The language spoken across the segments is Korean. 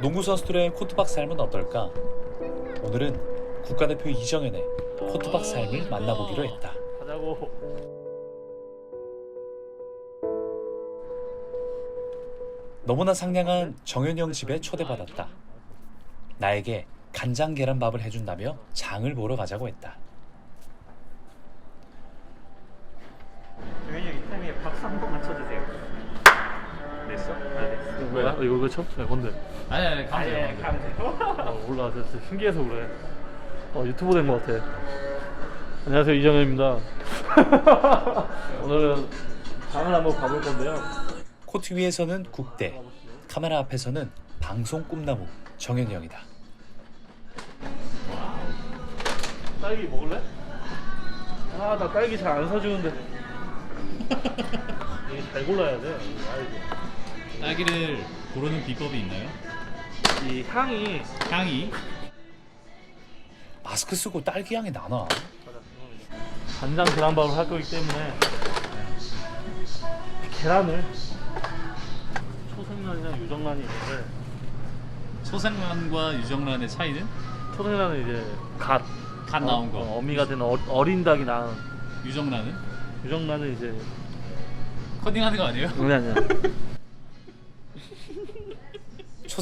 농구 선수들의 코트박 삶은 어떨까? 오늘은 국가대표 이정현의 코트박 삶을 만나보기로 했다. 가자고. 너무나 상냥한 정현이 형 집에 초대받았다. 나에게 간장 계란밥을 해준다며 장을 보러 가자고 했다. 아 됐어. 뭐야? 이거 왜 쳐? 야, 뭔데? 아니 아니 감사해요. 아예 가면 돼요. 아, 몰라. 진짜 신기해서 그래. 어, 유튜브 된것 같아. 안녕하세요. 이정현입니다. 오늘은 장을 한번 봐볼 건데요. 코트 위에서는 국대, 카메라 앞에서는 방송 꿈나무 정현이 형이다. 딸기 먹을래? 아, 나 딸기 잘 안 사주는데. 이게 잘 골라야 돼. 아이고. 딸기를 고르는 비법이 있나요? 이 향이 향이 마스크 쓰고 딸기 향이 나나? 간장 계란밥을 할 거기 때문에 계란을 초생란이랑 유정란이 있는데 소생란과 유정란의 차이는 초생란은 이제 갓, 갓 나온 거. 어, 어미가 된 어, 어린 닭이 낳은 유정란은 유정란은 이제 커딩하는 거 아니에요? 아니 아니야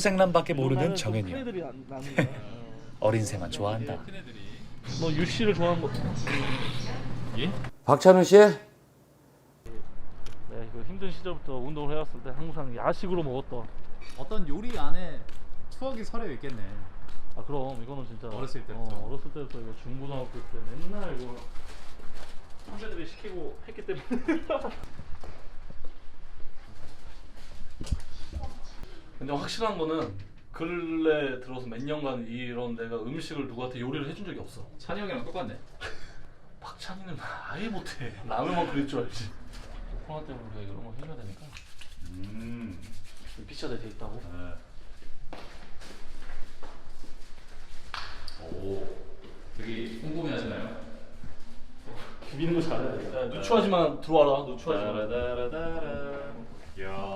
초생란밖에 모르는 정현이 형. 큰애들이 안- 낳는 거야 어린 새만 좋아한다. 너 유씨를 좋아하는 거 예? 박찬훈 씨? 네, 그 힘든 시절부터 운동을 해왔을 때 항상 야식으로 먹었던 어떤 요리 안에 추억이 서려 있겠네. 아 그럼 이거는 진짜 어렸을 때부터. 어, 어렸을 때부터 이거 중고등학교 때 맨날 이거 선배들이 시키고 했기 때문에 근데 확실한 거는 근래 들어서 몇 년간 이런 내가 음식을 누구한테 요리를 해준 적이 없어 찬이 형이랑 똑같네. 박찬이는 아예 못해 라면만 그릴 줄 알지 코로나 때문에 우리가 이런 거 해줘야 되니까 음. 피처대 돼 있다고 오. 되게 궁금해 하시나요? 비비는 거 잘해야 돼 야, 누추하지만 들어와라 누추하지만 따라따라따라. 야.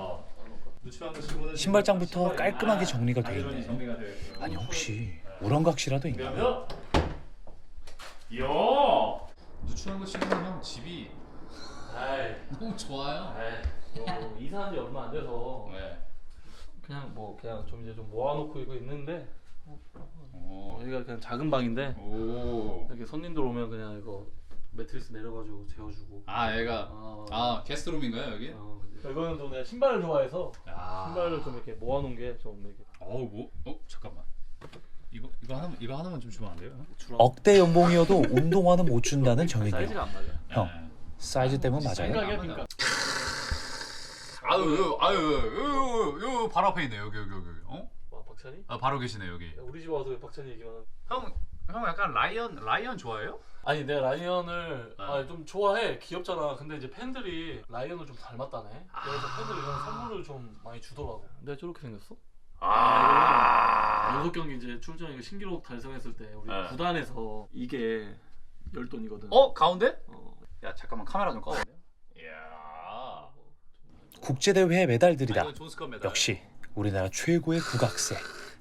신발장부터 깔끔하게 정리가 돼 있네. 아니 혹시 우렁각시라도 있나? 야! 야. 누추한 거 치고는 형 집이 아이 너무 좋아요. 뭐 이사한 지 얼마 안 돼서 네. 그냥 뭐 그냥 좀 이제 좀 모아놓고 이거 있는데 오. 어, 여기가 그냥 작은 방인데 오. 이렇게 손님들 오면 그냥 이거 매트리스 내려가지고 재워주고 아 얘가 아. 아 게스트룸인가요 여기? 어, 이거는 또 내가 신발을 좋아해서 아. 신발을 좀 이렇게 모아놓은 게좀 이렇게 어우 뭐? 어 잠깐만. 이거 이거 하나 이거 하나만 좀 주면 안 돼요? 주라 억대 연봉이어도 운동화는 못 준다는 정현이 사이즈가 형. 안 맞아 형 네. 사이즈 때문 맞아요? 생각이야 그러니까 아유 아유 아유 요 바로 앞에 있네 여기 여기 여기 어? 와 박찬이? 아 바로 계시네 여기. 야, 우리 집 와서 왜 박찬이 얘기만 하는 형, 형 약간 라이언 라이언 좋아해요? 아니 내가 라이언을 네. 아, 좀 좋아해 귀엽잖아 근데 이제 팬들이 라이언을 좀 닮았다네 그래서 팬들이 이런 선물을 좀 많이 주더라고 내가 저렇게 생겼어? 아. 여섯 경기 이제 출전 이거 신기록 달성했을 때 우리 네. 구단에서 이게 열돈이거든. 어 가운데? 어. 야 잠깐만 카메라 좀 꺼. 이야. 국제대회에 메달들이다. 아, 이건 메달. 역시 우리나라 최고의 국악세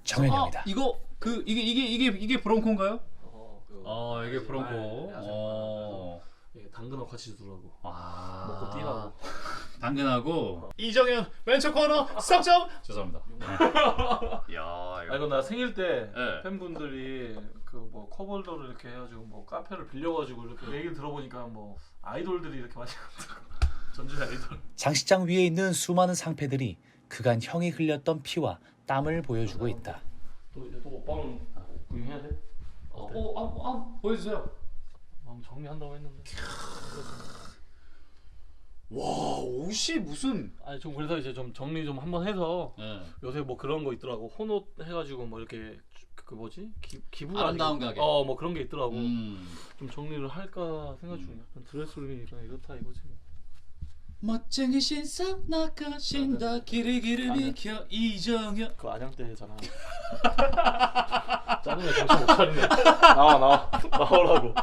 정현이 아. 이거 그 이게 이게 이게 이게 브론코인가요? 어, 그 어 이게 브론코. 네, 야생 어. 이게 당근하고 같이 주더라고. 아. 먹고 뛰라고. 당근하고 이정현 왼쪽 코너 석점. 죄송합니다. 야아 이거. 이거 나 생일 때 네. 팬분들이 그뭐 컵홀더를 이렇게 해가지고 뭐 카페를 빌려가지고 이렇게 얘기를 들어보니까 뭐 아이돌들이 이렇게 많이. 전주 아이돌. 장식장 위에 있는 수많은 상패들이 그간 형이 흘렸던 피와 땀을 보여주고 있다. 또 이제 또 오빠는 구경해야 돼? 어, 어때? 어, 아, 아, 보여주세요. 막 정리한다고 했는데. 와 옷이 무슨? 아니 좀 그래서 이제 좀 정리 좀 한번 해서 네. 요새 뭐 그런 거 있더라고 혼옷 해가지고 뭐 이렇게 그, 그 뭐지 기, 기부 아름다운 가게. 어뭐 그런 게 있더라고 음. 좀 정리를 할까 생각 중이야 음. 드레스룸이니까 이렇다 이거지 뭐. 멋쟁이 신상 나가신다 길을 길을 아니야. 비켜 이정현. 그 안양 때 했잖아 짜증나 정신 못 차리네 나와 나와 나오라고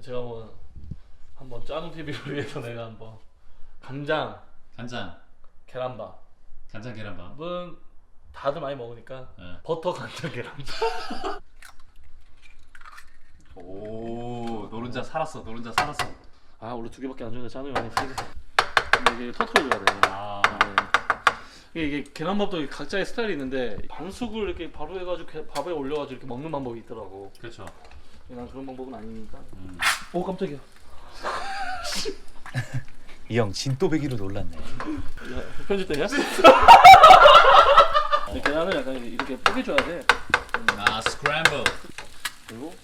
제가 뭐 한번 짜누 TV를 위해서 내가 한번 간장 간장 계란밥은 간장 계란밥. 다들 많이 먹으니까 네. 버터 간장 계란. 오 노른자 살았어 노른자 살았어 아 원래 두 개밖에 안 주는데 짜장면 많이. 근데 이게 터트려줘야 돼. 아 네. 이게, 이게 계란밥도 각자의 스타일이 있는데 반숙을 이렇게 바로 해가지고 게- 밥에 올려가지고 이렇게 먹는 방법이 있더라고. 그렇죠 난 그런 방법은 아니니까. 음. 오 깜짝이야. 이 형 진또배기로 놀랐네. 야, 편집되냐? 이 계란을 약간 이렇게 뽀개줘야 돼. 아 스크램블 그리고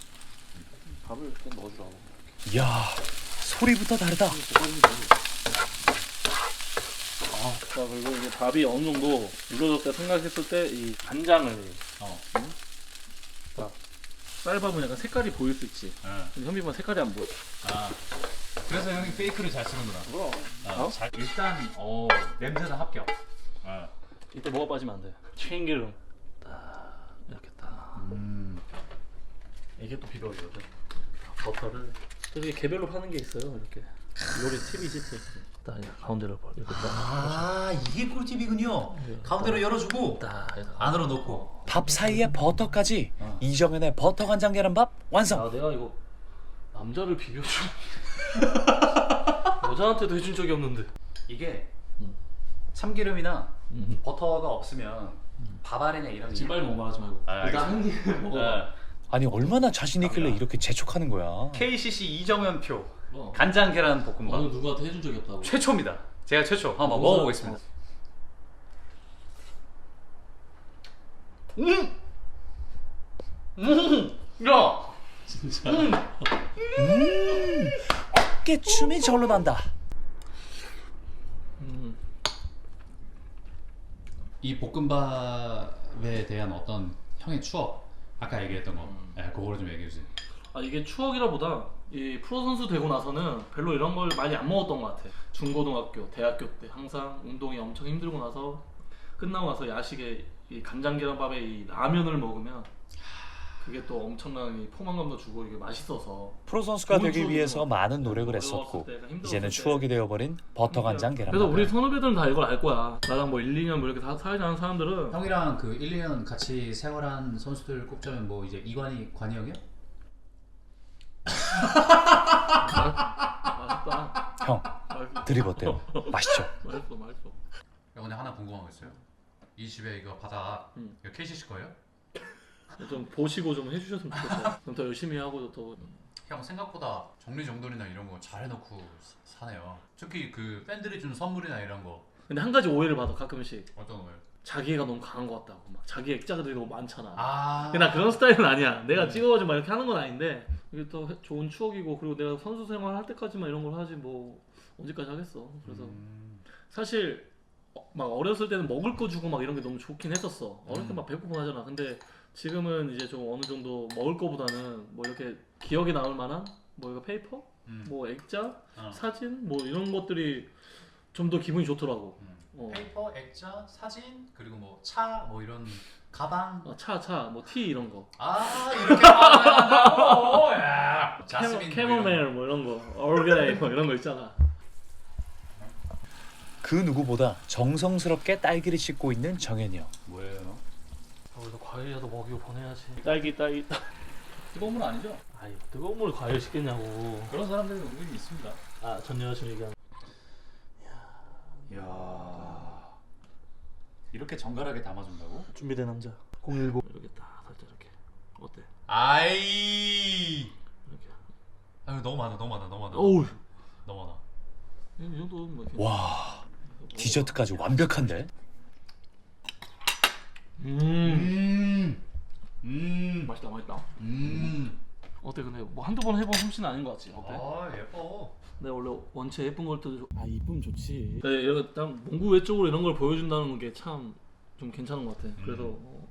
밥을 이렇게 넣어주라고. 이야 소리부터 다르다. 아, 자 그리고 이제 밥이 어느 정도 눌러졌다 생각했을 때 이 간장을 어 쌀밥은 약간 색깔이 보일 수 있지. 예. 근데 현미밥은 색깔이 안 보여. 아 그래서 형이 페이크를 잘 쓰는구나 그럼. 아, 어? 잘, 일단 어 냄새는 합격 예. 이때 뭐가 빠지면 안 돼. 참기름. 딱 이렇게 딱. 음. 이게 또 필요하거든. 버터를. 이게 개별로 파는 게 있어요. 이렇게. 요리 팁이지 팁. 딱 가운데로 버- 이렇게 딱. 아 이게 꿀팁이군요 가운데로 열어주고 딱. 안으로 넣고 밥 사이에 버터까지 어. 이정현의 버터 간장 계란밥 완성. 아 내가 이거 남자를 비벼줘. 여자한테도 해준 적이 없는데. 이게 음. 참기름이나 음. 버터가 없으면 밥 아래나 이런 먹어 말하지 말고. 아, 일단 한입 먹어. 예. 아니 얼마나 자신 있길래 이렇게 재촉하는 거야. KCC 이정현표 어. 간장 계란 볶음밥 어느 누구한테 해준 적이 없다고. 최초입니다 제가 최초 한번 어, 먹어보겠습니다 음! 음! 야! 진짜. 어깨 춤이 절로 난다. 음. 이 볶음밥에 대한 어떤 형의 추억 아까 얘기했던 거 음. 예, 그거를 좀 얘기해 주세요 아 이게 추억이라보다 이 프로 선수 되고 나서는 별로 이런 걸 많이 안 먹었던 것 같아. 중고등학교, 대학교 때 항상 운동이 엄청 힘들고 나서 끝나고 나서 야식에 이 간장 계란밥에 이 라면을 먹으면 그게 또 엄청난 이 포만감도 주고 이게 맛있어서 프로 선수가 좋은 되기. 위해서 많은 노력을 어려웠을 했었고 때가 힘들었을 이제는 때. 추억이 되어버린 버터 간장 계란밥. 그래서 우리 선후배들은 다 이걸 알 거야. 나랑 뭐 1, 2년 뭐 이렇게 다 살지 않은 사람들은 형이랑 그 1, 2년 같이 생활한 선수들 꼽자면 뭐 이제 이관이 관이 형이요? 맛있다. 형 맛있어. 드립 어때요? 맛있죠? 맛있어, 맛있어. 야, 근데 하나 궁금한 거 있어요 이 집에 이거 바닥 음. 이거 KCC 거예요? 좀 보시고 좀 해주셨으면 좋겠다. 그럼 더 열심히 하고 더 형 생각보다 정리정돈이나 이런 거 잘 해놓고 사- 사네요. 특히 그 팬들이 주는 선물이나 이런 거. 근데 한 가지 오해를 받아 가끔씩. 어떤 거예요? 자기애가 너무 강한 것 같다고. 막 자기 액자들이 너무 많잖아. 아. 근데 나 그런 스타일은 아니야. 내가 찍어가지고 막 이렇게 하는 건 아닌데 이게 또 해- 좋은 추억이고 그리고 내가 선수 생활 할 때까지만 이런 걸 하지 뭐 언제까지 하겠어. 그래서 음. 사실 어, 막 어렸을 때는 먹을 거 주고 막 이런 게 너무 좋긴 했었어 어릴 음. 때막 배고프고 하잖아 근데 지금은 이제 좀 어느 정도 먹을 거보다는 뭐 이렇게 기억에 남을 만한 뭐 이거 페이퍼 음. 뭐 액자 어. 사진 뭐 이런 것들이 좀 더 기분이 좋더라고 음. 어. 페이퍼, 액자, 사진 그리고 뭐 차 뭐 이런 가방 어, 차, 차, 뭐 티 이런 거. 아 이렇게 자스민 캐모, 뭐 거. 캐모멜 뭐 이런 거, 얼그레이 뭐 이런 거 있잖아. 그 누구보다 정성스럽게 딸기를 씻고 있는 정현이 형. 뭐예요? 거기서 과일이라도 먹이고 보내야지. 딸기, 딸기. 딸- 뜨거운 물 아니죠? 아이 뜨거운 물 과일 시켰냐고. 그런 사람들이 은근히 있습니다 아, 전 여자친구 얘기하는. 이야 이렇게 정갈하게 담아준다고? 준비된 남자. 010 이렇게 딱 살짝 이렇게. 어때? 아이 이렇게. 아유 너무 많아 너무 많아 너무 많아 어우. 너무 많아 이 정도 뭐 이렇게. 와 디저트까지 완벽한데? 음. 음. 음. 맛있다, 맛있다. 음. 어때 근데 뭐 한두 번 해본 솜씨는 아닌 것 같지? 어때? 아 예뻐. 내가 원래 원체 예쁜 걸 때도 아 이쁘면 좋지. 네, 이런 딱 문구 외적으로 이런 걸 보여준다는 게 참 좀 괜찮은 것 같아. 그래서 어,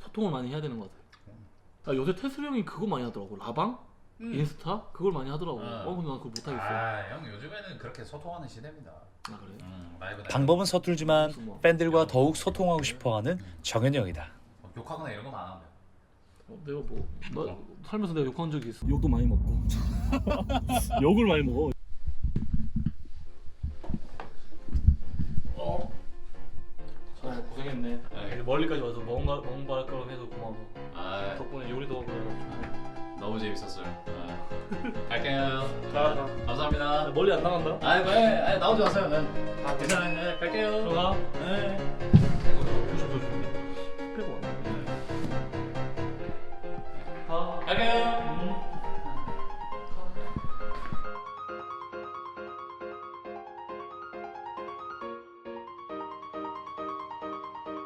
소통을 많이 해야 되는 것 같아. 아, 요새 태슬 형이 그거 많이 하더라고. 라방, 인스타 그걸 많이 하더라고. 어. 어, 근데 난 그거 못 하겠어. 아, 형 요즘에는 그렇게 소통하는 시대입니다. 아 그래? 음, 방법은 서툴지만 팬들과 더욱 소통하고 싶어하는 정현이 형이다. 뭐 욕하거나 이런 거만 안 하면. 어, 내가 뭐 나, 살면서 내가 욕한 적이 있어. 욕도 많이 먹고. 욕을 많이 먹어. 어. 자 고생했네. 아, 이제 멀리까지 와서 뭔가 뭔가 할 거면 해서 고마워. 아 덕분에 요리도 하고. 너무 재밌었어요. 아. 멀리 안 나간다. 아이 뭐, 아이, 나오지 마세요. 아, 괜찮아요. 네, 갈게요. 들어가. 네.